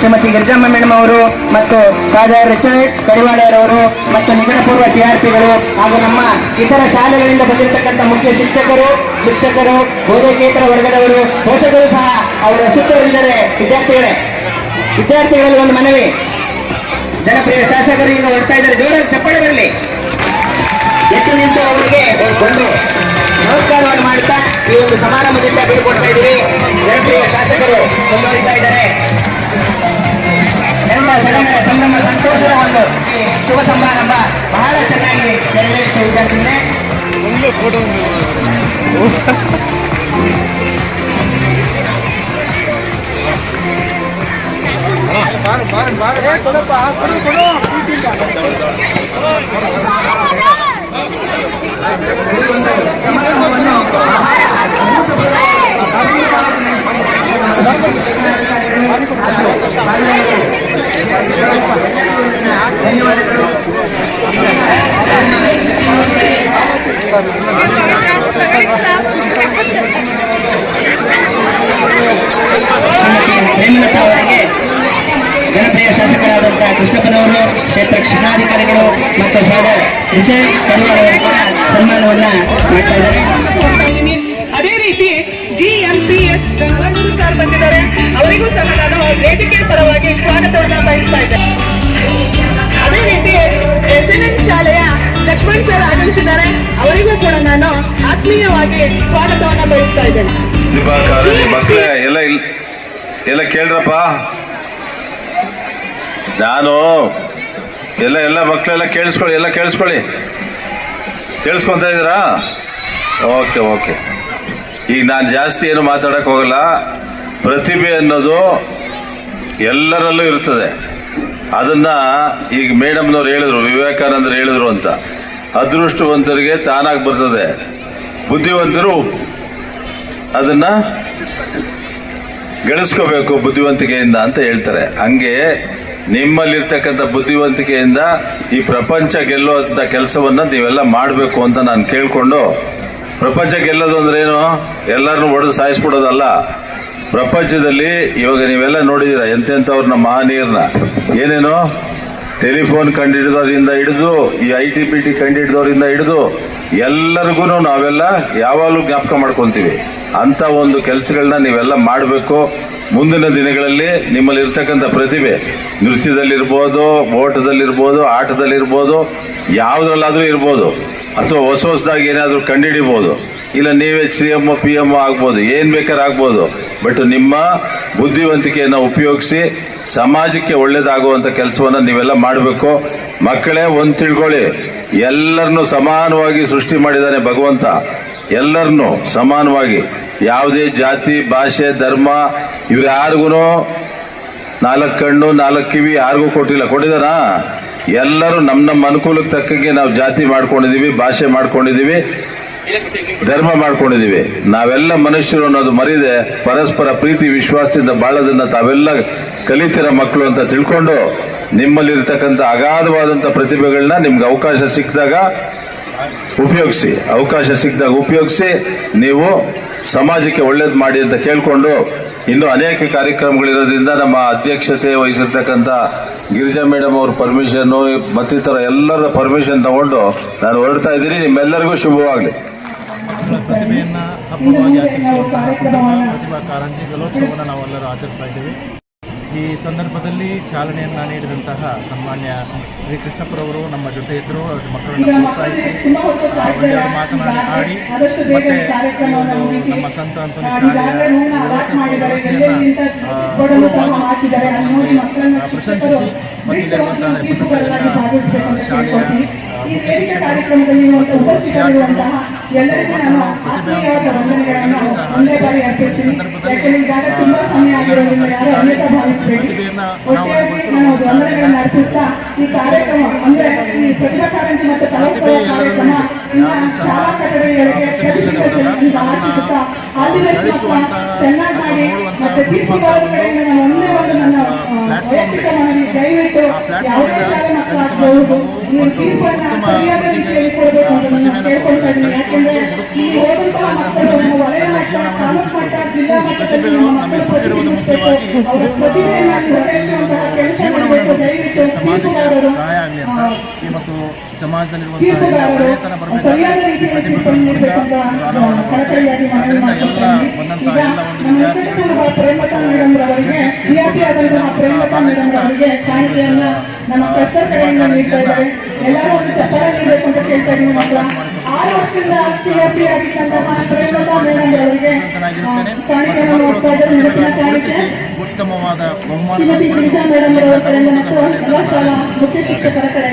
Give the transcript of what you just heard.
Shrimati Girijamma madam ಅವರು ಮತ್ತು father Richard ಕಡಿವಾಳೆಯರವರು ಮತ್ತು ನಿಗಮಪೂರ್ವ ಸಿಆರ್ಪಿಗಳು ಹಾಗೂ ನಮ್ಮ ಇತರ ಶಾಲೆಗಳಿಂದ ಬಂದಿರತಕ್ಕಂಥ ಮುಖ್ಯ ಶಿಕ್ಷಕರು ಶಿಕ್ಷಕರು, ಬೋಧಕೇತರ ವರ್ಗದವರು, ಪೋಷಕರು ಸಹ ಅವರ ಸುತ್ತುವರಿದರೆ ವಿದ್ಯಾರ್ಥಿಗಳೇ, ವಿದ್ಯಾರ್ಥಿಗಳಲ್ಲಿ ಒಂದು ಮನವಿ. ಜನಪ್ರಿಯ ಶಾಸಕರು ಈಗ ಹೊರಡ್ತಾ ಇದ್ದಾರೆ. ಜೋರಾಗಿ ಚಪ್ಪಾಳೆ ಬರಲಿ. ಎತ್ತು ನಿಂತು ಅವರಿಗೆ ಒಂದು ನಮಸ್ಕಾರವನ್ನು ಮಾಡ್ತಾ ಈ ಒಂದು ಸಮಾರಂಭದಿಂದ ಬೀಳ್ಕೊಡ್ತಾ ಇದ್ದೀವಿ. ಜನಪ್ರಿಯ ಶಾಸಕರು ಮುಂದುವರಿತಾ ಇದ್ದಾರೆ. ಎಲ್ಲ ಸಡಗರ ಸಂಭ್ರಮ ಸಂತೋಷದ ಒಂದು ಶುಭ ಸಮಾರಂಭ ಬಹಳ ಚೆನ್ನಾಗಿ ನೆರವೇರಿಸುವ ವಿದ್ಯಾರ್ಥಿಗಳೇ ಸಮಾರಂಭವನ್ನು ಧನ್ಯವಾದಗಳು ಹೇಮಲತಾ ಅವರಿಗೆ ಜನಪ್ರಿಯ ಶಾಸಕರಾದಂತಹ ಕೃಷ್ಣಪ್ಪನವರು ಕ್ಷೇತ್ರ ಶಿಕ್ಷಣಾಧಿಕಾರಿಗಳು ಮತ್ತು ಫಾದರ್ ವಿಜಯ್ ಕರುವಾಡ್ ಅವರು ಕೂಡ ಸನ್ಮಾನವನ್ನ ಮಾಡ್ತಾ ಇದ್ದಾರೆ ಇದ್ದೀನಿ. ಅದೇ ರೀತಿ G M P S Gangadhar sir ಬಂದಿದ್ದಾರೆ. ಅವರಿಗೂ ಸಹ ನಾನು ವೇದಿಕೆ ಪರವಾಗಿ ಸ್ವಾಗತವನ್ನ ಬಯಸ್ತಾ ಇದ್ದೇನೆ ಅದೇ ರೀತಿ ಎಸ್ ಶಾಲೆಯ ಲಕ್ಷ್ಮಣ್ ಸರ್ ಆಗಮಿಸಿದ್ದಾರೆ. ಅವರಿಗೂ ಕೂಡ ನಾನು ಆತ್ಮೀಯವಾಗಿ ಸ್ವಾಗತವನ್ನ ಬಯಸ್ತಾ ಇದ್ದೇನೆ ಎಲ್ಲ ಎಲ್ಲ ಕೇಳ್ರಪ್ಪ. ನಾನು ಎಲ್ಲ ಎಲ್ಲ ಮಕ್ಕಳೆಲ್ಲ ಕೇಳಿಸ್ಕೊಳ್ಳಿ, ಎಲ್ಲ ಕೇಳಿಸ್ಕೊಳ್ಳಿ. ಕೇಳಿಸ್ಕೊಂತ ಇದ್ದೀರಾ? Okay okay. ಈಗ ನಾನು ಜಾಸ್ತಿ ಏನು ಮಾತಾಡಕ್ಕೆ ಹೋಗಲ್ಲ. ಪ್ರತಿಭೆ ಅನ್ನೋದು ಎಲ್ಲರಲ್ಲೂ ಇರ್ತದೆ. ಅದನ್ನ ಈಗ ಮೇಡಮ್ನವ್ರು ಹೇಳಿದ್ರು, ವಿವೇಕಾನಂದರು ಹೇಳಿದ್ರು ಅಂತ. ಅದೃಷ್ಟವಂತರಿಗೆ ತಾನಾಗಿ ಬರ್ತದೆ. ಬುದ್ಧಿವಂತರು ಅದನ್ನ ಗಳಿಸ್ಕೋಬೇಕು ಬುದ್ಧಿವಂತಿಕೆಯಿಂದ ಅಂತ ಹೇಳ್ತಾರೆ. ಹಂಗೆ ನಿಮ್ಮಲ್ಲಿರ್ತಕ್ಕಂಥ ಬುದ್ಧಿವಂತಿಕೆಯಿಂದ ಈ ಪ್ರಪಂಚ ಗೆಲ್ಲುವಂಥ ಕೆಲಸವನ್ನ ನೀವೆಲ್ಲ ಮಾಡಬೇಕು ಅಂತ ನಾನು ಕೇಳ್ಕೊಂಡು ಪ್ರಪಂಚ ಗೆಲ್ಲೋದು ಅಂದ್ರೆ ಏನು? ಎಲ್ಲರನ್ನು ಹೊಡೆದು ಸಾಯಿಸ್ಬಿಡೋದಲ್ಲ. ಪ್ರಪಂಚದಲ್ಲಿ ಇವಾಗ ನೀವೆಲ್ಲ ನೋಡಿದೀರ ಎಂತೆಂಥವ್ರನ್ನ ಮಹನೀಯರನ್ನ ಏನೇನು? ಟೆಲಿಫೋನ್ ಕಂಡುಹಿಡಿದವರಿಂದ ಹಿಡಿದು, ಈ ಐ ಟಿ ಪಿ ಟಿ ಕಂಡುಹಿಡಿದವರಿಂದ ಹಿಡಿದು ಎಲ್ಲರಿಗೂ ನಾವೆಲ್ಲ ಯಾವಾಗಲೂ ಜ್ಞಾಪಕ ಮಾಡ್ಕೊಂತೀವಿ. ಅಂತ ಒಂದು ಕೆಲಸಗಳನ್ನ ನೀವೆಲ್ಲ ಮಾಡಬೇಕು. ಮುಂದಿನ ದಿನಗಳಲ್ಲಿ ನಿಮ್ಮಲ್ಲಿ ಇರ್ತಕ್ಕಂಥ ಪ್ರತಿಭೆ, ನೃತ್ಯದಲ್ಲಿರ್ಬೋದು, ಓಟದಲ್ಲಿರ್ಬೋದು, ಆಟದಲ್ಲಿರ್ಬೋದು, ಯಾವುದ್ರಲ್ಲಾದರೂ ಇರ್ಬೋದು, ಅಥವಾ ಹೊಸ ಹೊಸದಾಗಿ ಏನಾದರೂ ಕಂಡುಹಿಡಿಬೋದು, ಇಲ್ಲ ನೀವೇ ಸಿ ಎಂ ಪಿ ಎಂ ಆಗ್ಬೋದು, ಏನು ಬೇಕಾದ್ರೆ ಆಗ್ಬೋದು, ಬಟ್ ನಿಮ್ಮ ಬುದ್ಧಿವಂತಿಕೆಯನ್ನು ಉಪಯೋಗಿಸಿ ಸಮಾಜಕ್ಕೆ ಒಳ್ಳೇದಾಗುವಂಥ ಕೆಲಸವನ್ನು ನೀವೆಲ್ಲ ಮಾಡಬೇಕು. ಮಕ್ಕಳೇ, ಒಂದು ತಿಳ್ಕೊಳ್ಳಿ, ಎಲ್ಲರನ್ನೂ ಸಮಾನವಾಗಿ ಸೃಷ್ಟಿ ಮಾಡಿದ್ದಾನೆ ಭಗವಂತ. ಎಲ್ಲರನ್ನೂ ಸಮಾನವಾಗಿ ಯಾವುದೇ ಜಾತಿ, ಭಾಷೆ, ಧರ್ಮ, ಇವ್ರು ಯಾರಿಗೂ ನಾಲ್ಕು ಕಣ್ಣು, ನಾಲ್ಕು ಕಿವಿ ಯಾರಿಗೂ ಕೊಟ್ಟಿಲ್ಲ. ಕೊಟ್ಟಿದಾರಾ ಎಲ್ಲರೂ ನಮ್ಮ ನಮ್ಮ ಅನುಕೂಲಕ್ಕೆ ತಕ್ಕಂಗೆ ನಾವು ಜಾತಿ ಮಾಡ್ಕೊಂಡಿದೀವಿ ಭಾಷೆ ಮಾಡ್ಕೊಂಡಿದೀವಿ ಧರ್ಮ ಮಾಡ್ಕೊಂಡಿದೀವಿ ನಾವೆಲ್ಲ ಮನುಷ್ಯರು ಅನ್ನೋದು ಮರಿದೆ ಪರಸ್ಪರ ಪ್ರೀತಿ, ವಿಶ್ವಾಸದಿಂದ ಬಾಳೋದನ್ನ ತಾವೆಲ್ಲ ಕಲಿತಿರ ಮಕ್ಕಳು ಅಂತ ತಿಳ್ಕೊಂಡು ನಿಮ್ಮಲ್ಲಿರ್ತಕ್ಕಂಥ ಅಗಾಧವಾದಂಥ ಪ್ರತಿಭೆಗಳನ್ನ ನಿಮ್ಗೆ ಅವಕಾಶ ಸಿಕ್ಕಿದಾಗ ಉಪಯೋಗಿಸಿ, ಅವಕಾಶ ಸಿಕ್ಕಿದಾಗ ಉಪಯೋಗಿಸಿ, ನೀವು ಸಮಾಜಕ್ಕೆ ಒಳ್ಳೇದು ಮಾಡಿ ಅಂತ ಕೇಳಿಕೊಂಡು ಇನ್ನು ಅನೇಕ ಕಾರ್ಯಕ್ರಮಗಳಿರೋದ್ರಿಂದ ನಮ್ಮ ಅಧ್ಯಕ್ಷತೆ ವಹಿಸಿರ್ತಕ್ಕಂಥ ಗಿರಿಜಾ ಮೇಡಮ್ ಅವ್ರ ಪರ್ಮಿಷನ್ನು ಮತ್ತಿತರ ಎಲ್ಲರ ಪರ್ಮಿಷನ್ ತಗೊಂಡು ನಾನು ಹೊರಡ್ತಾ ಇದ್ದೀನಿ. ನಿಮ್ಮೆಲ್ಲರಿಗೂ ಶುಭವಾಗಲಿ. ಪ್ರತಿಭೆಯನ್ನು ಹಬ್ಬವಾಗಿ ಆಚರಿಸುವಂತಹ ಪ್ರತಿಭಾ ಕಾರಂಜಿ ಗಲೋತ್ಸವವನ್ನು ನಾವೆಲ್ಲರೂ ಆಚರಿಸ್ತಾ ಇದ್ದೀವಿ. ಈ ಸಂದರ್ಭದಲ್ಲಿ ಚಾಲನೆಯನ್ನು ನೀಡಿದಂತಹ ಸನ್ಮಾನ್ಯ ಶ್ರೀ ಕೃಷ್ಣಪ್ಪರವರು ನಮ್ಮ ಜೊತೆ ಇದ್ದರು ಅವ್ರ ಮಕ್ಕಳನ್ನು ಪ್ರೋತ್ಸಾಹಿಸಿ ಒಳ್ಳೆಯ ಮಾತನಾಡಿ ಆಡಿ ಮತ್ತೆ ಈ ಒಂದು ನಮ್ಮ ಸಂತ ಅಂತ ವ್ಯವಸ್ಥೆಯನ್ನು ಪ್ರಶಂಸಿಸಿ ಮತ್ತು ಇಲ್ಲಿರುವಂತಹ ಶಾಲೆಯ ಮುಖ್ಯ ಶಿಕ್ಷಕರು ಆತ್ಮೀಯವಾದ ವಂದನೆಗಳನ್ನು ಒಂದೇ ಬಾರಿ ಅರ್ಪಿಸ್ತೀನಿ? ಯಾಕೆಂದ್ರೆ ಈಗಾಗಲೇ ತುಂಬಾ ಸಮಯ ಆಗಿರೋದ್ರಿಂದ ಯಾರು ಅನ್ಯತಾ ಭಾವಿಸಬೇಡಿ. ಒಟ್ಟಿಯಾಗಿ ನಾನು ವಂದನೆಗಳನ್ನು ಅರ್ಪಿಸ್ತಾ ಈ ಕಾರ್ಯಕ್ರಮ ಅಂದ್ರೆ ಈ ಪ್ರತಿಭಾ ಕಾರಂಜಿ ಮತ್ತು ಕಲೋತ್ಸವ ಕಾರ್ಯಕ್ರಮ ಇನ್ನ ಶಾಲಾ ಕಟ್ಟಡಗಳಿಗೆ ಪ್ರತಿನಿಧಿಗಳನ್ನು ಅಂತ ಆಶಿಸುತ್ತಾ ಆದಿವೇಶನಪ್ಪ ಚೆನ್ನಾಗಿ ಮಾಡಿ ಮತ್ತೆ ತೀರ್ಪುಗಾರರ ಕಡೆಯಿಂದ ನಾನು ಒಂದೇ ಒಂದು ನನ್ನ ವೈಯಕ್ತಿಕ ಮನವಿ ದಯವಿಟ್ಟು ಯಾವುದೇ ಶಾಲೆ ಮಕ್ಕಳಾಗಬಹುದು ನೀವು ತೀರ್ಪನ್ನ ಸರಿಯಾದ ರೀತಿಯಲ್ಲಿ ಕೊಡಬೇಕು ಅಂತ ನಾನು ಕೇಳ್ಕೊಳ್ತಾ ಅವರ ಪ್ರತಿಭೆಯನ್ನು ಹೊರತೆಚ್ಚುವಂತಹ ಕೆಲಸ ಮಾಡಬೇಕು ಸಹಾಯ ಮತ್ತು ಸಮಾಜದಲ್ಲಿರುವಂತಹ ಸರಿಯಾದ ರೀತಿಯಲ್ಲಿ ಆದಂತಹ ನಮ್ಮ ಎಲ್ಲರೂ ಒಂದು ಚಪ್ಪಾಳೆ ನೀಡಬೇಕು ಅಂತ ಕೇಳ್ತಾ ಇದ್ದೀನಿ ಮಕ್ಕಳ ಆರು ವರ್ಷದಿಂದ ಸಿಆರ್ಪಿ ಆಗಿದ್ದಂತಹ ಪ್ರೇಮತಾ ಚೆನ್ನಾಗಿರುತ್ತೇನೆ ಕಾಣಿಕೆಯನ್ನು ನೋಡ್ತಾ ಇದ್ದಾರೆ ನೆನಪಿನ ಕಾಣಿಕೆ ಉತ್ತಮವಾದ ಬಹುಮಾನ